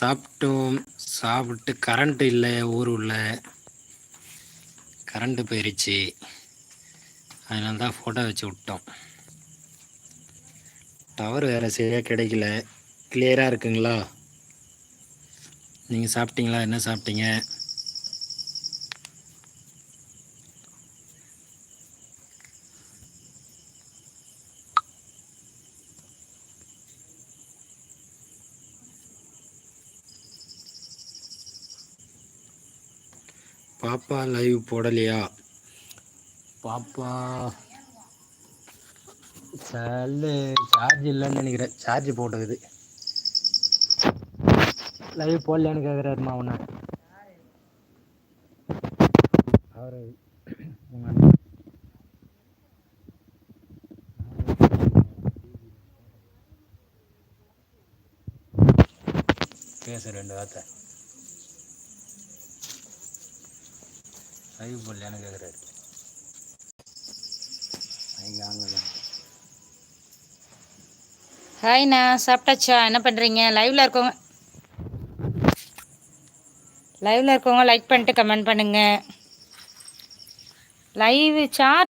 சாப்பிட்டோம். சாப்பிட்டு கரண்ட் இல்லை ஊர் உள்ள கரண்ட்டு போயிருச்சு. அதனால தான் ஃபோட்டோ வச்சு விட்டோம். டவர் வேறு சரியாக கிடைக்கல. கிளியராக இருக்குங்களா? நீங்கள் சாப்பிட்டீங்களா? என்ன சாப்பிட்டீங்க? பாப்பா லைவ் போடலையா? பாப்பா செல்லு சார்ஜ் இல்லைன்னு நினைக்கிறேன். சார்ஜ் போட்டுக்குது லைவ் போடலையான்னு கேட்குறாருமா அவனை அவர் உங்க பேச ரெண்டு வார்த்தை. லைவ் போடலையான்னு கேட்குறாரு ஐயா அங்கே ஹாய்ண்ணா சாப்பிட்டாச்சா? என்ன பண்ணுறீங்க லைவில் இருக்கவங்க லைவில் இருக்கவங்க லைக் பண்ணிட்டு கமெண்ட் பண்ணுங்க. லைவ் சார்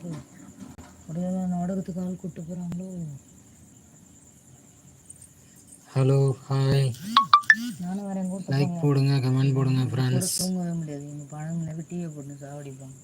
அப்படியே நாடகத்துக்கு ஆள் கூப்பிட்டு போகிறாங்களோ ஹலோ ஹாய் நானும் வரேன் லைக் போடுங்க கமெண்ட் போடுங்க ஃப்ரெண்ட்ஸ் தூங்கவே முடியாது. எங்கள் பழம் டிவியை போட்டு சாவடிப்பாங்க.